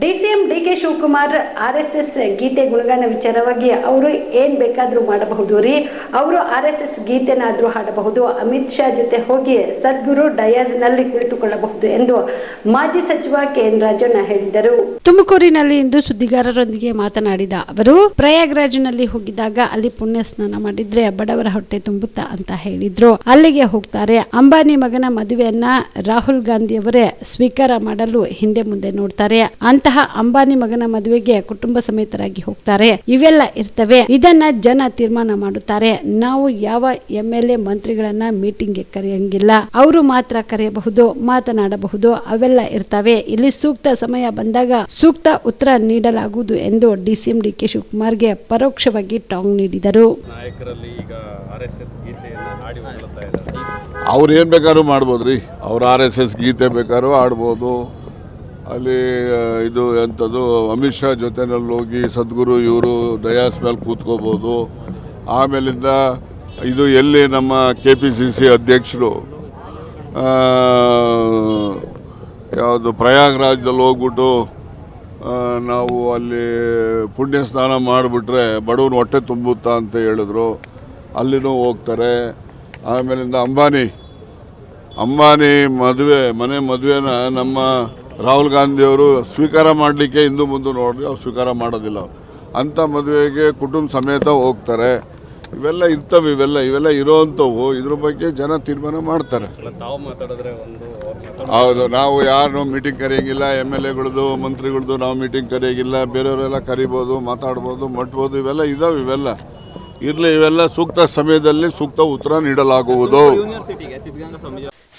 DCM D K Shivakumar R S S ಗೀತೆ ಗುಣಗಾನ ವಿಚಾರವಾಗಿ ಅವರು ಏನ್ ಬೇಕಾದ್ರೂ ಮಾಡಬಹುದು ರೀ. ಅವರು ಆರ್ ಎಸ್ ಎಸ್ ಗೀತೆನಾದ್ರೂ ಹಾಡಬಹುದು. ಅಮಿತ್ ಶಾ ಜೊತೆ ಹೋಗಿ ಸದ್ಗುರು ಡಯಾಸ್ನಲ್ಲಿ ಕುಳಿತುಕೊಳ್ಳಬಹುದು ಎಂದು ಮಾಜಿ ಸಚಿವ ಕೆ ಎನ್ ರಾಜಣ್ಣ ಹೇಳಿದರು. ತುಮಕೂರಿನಲ್ಲಿ ಇಂದು ಸುದ್ದಿಗಾರರೊಂದಿಗೆ ಮಾತನಾಡಿದ ಅವರು, ಪ್ರಯಾಗ್ರಾಜ್ನಲ್ಲಿ ಹೋಗಿದ್ದಾಗ ಅಲ್ಲಿ ಪುಣ್ಯ ಸ್ನಾನ ಮಾಡಿದ್ರೆ ಬಡವರ ಹೊಟ್ಟೆ ತುಂಬುತ್ತಾ ಅಂತ ಹೇಳಿದ್ರು. ಅಲ್ಲಿಗೆ ಹೋಗ್ತಾರೆ. ಅಂಬಾನಿ ಮಗನ ಮದುವೆಯನ್ನ ರಾಹುಲ್ ಗಾಂಧಿ ಅವರೇ ಸ್ವೀಕಾರ ಮಾಡಲು ಹಿಂದೆ ಮುಂದೆ ನೋಡ್ತಾರೆ. ಅಂತಹ ಅಂಬಾನಿ ಮಗನ ಮದುವೆಗೆ ಕುಟುಂಬ ಸಮೇತರಾಗಿ ಹೋಗ್ತಾರೆ. ಇವೆಲ್ಲ ಇರ್ತವೆ. ಇದನ್ನ ಜನ ತೀರ್ಮಾನ ಮಾಡುತ್ತಾರೆ. ನಾವು ಯಾವ ಎಂ ಎಲ್ ಎ ಮಂತ್ರಿಗಳನ್ನ ಮೀಟಿಂಗ್ಗೆ ಕರೆಯಂಗಿಲ್ಲ. ಅವರು ಮಾತ್ರ ಕರೆಯಬಹುದು ಮಾತನಾಡಬಹುದು. ಅವೆಲ್ಲ ಇರ್ತವೆ. ಇಲ್ಲಿ ಸೂಕ್ತ ಸಮಯ ಬಂದಾಗ ಸೂಕ್ತ ಉತ್ತರ ನೀಡಲಾಗುವುದು ಎಂದು ಡಿಸಿಎಂ ಡಿ ಕೆ ಶಿವಕುಮಾರ್ಗೆ ಪರೋಕ್ಷವಾಗಿ ಟಾಂಗ್ ನೀಡಿದರು. ಅವ್ರು ಏನ್ ಬೇಕಾದ್ರೂ ಮಾಡ್ಬೋದ್ರಿ. ಅವ್ರು ಆರ್ ಎಸ್ ಎಸ್ ಗೀತೆ ಬೇಕಾದ್ರೂ ಆಡ್ಬೋದು ಅಲ್ಲಿ ಇದು ಎಂಥದ್ದು, ಅಮಿತ್ ಶಾ ಜೊತೆನಲ್ಲಿ ಹೋಗಿ ಸದ್ಗುರು ಇವರು ಡಯಾಸ್ ಮೇಲೆ ಕೂತ್ಕೋಬೋದು. ಆಮೇಲಿಂದ ಇದು ಎಲ್ಲಿ ನಮ್ಮ ಕೆ ಪಿ ಸಿ ಸಿ ಅಧ್ಯಕ್ಷರು ಯಾವುದು ಪ್ರಯಾಗ್ರಾಜ್ದಲ್ಲಿ ಹೋಗ್ಬಿಟ್ಟು ನಾವು ಅಲ್ಲಿ ಪುಣ್ಯ ಸ್ನಾನ ಮಾಡಿಬಿಟ್ರೆ ಬಡವನ ಹೊಟ್ಟೆ ತುಂಬುತ್ತಾ ಅಂತ ಹೇಳಿದ್ರು. ಅಲ್ಲಿನೂ ಹೋಗ್ತಾರೆ. ಆಮೇಲಿಂದ ಅಂಬಾನಿ ಅಂಬಾನಿ ಮದುವೆ, ಮನೆ ಮದುವೆನ ನಮ್ಮ ರಾಹುಲ್ ಗಾಂಧಿಯವರು ಸ್ವೀಕಾರ ಮಾಡಲಿಕ್ಕೆ ಹಿಂದೂ ಮುಂದೆ ನೋಡಿ ಅವ್ರು ಸ್ವೀಕಾರ ಮಾಡೋದಿಲ್ಲ ಅಂಥ ಮದುವೆಗೆ ಕುಟುಂಬ ಸಮೇತ ಹೋಗ್ತಾರೆ. ಇವೆಲ್ಲ ಇರ್ತವೆ ಇವೆಲ್ಲ ಇವೆಲ್ಲ ಇರೋವಂಥವು ಇದ್ರ ಬಗ್ಗೆ ಜನ ತೀರ್ಮಾನ ಮಾಡ್ತಾರೆ. ಅಲ್ಲ ಮಾತಾಡಿದ್ರೆ ಒಂದು ಹೌದು ನಾವು ಯಾರು ಮೀಟಿಂಗ್ ಕರೆಯಂಗಿಲ್ಲ. ಎಂ ಎಲ್ ಎಗಳದು ಮಂತ್ರಿಗಳದ್ದು ನಾವು ಮೀಟಿಂಗ್ ಕರೆಯಂಗಿಲ್ಲ. ಬೇರೆಯವರೆಲ್ಲ ಕರಿಬೋದು ಮಾತಾಡ್ಬೋದು ಮಟ್ಬೋದು. ಇವೆಲ್ಲ ಇದಾವೆ ಇವೆಲ್ಲ. ಇರಲಿ ಇವೆಲ್ಲ ಸೂಕ್ತ ಸಮಯದಲ್ಲಿ ಸೂಕ್ತ ಉತ್ತರ ನೀಡಲಾಗುವುದು.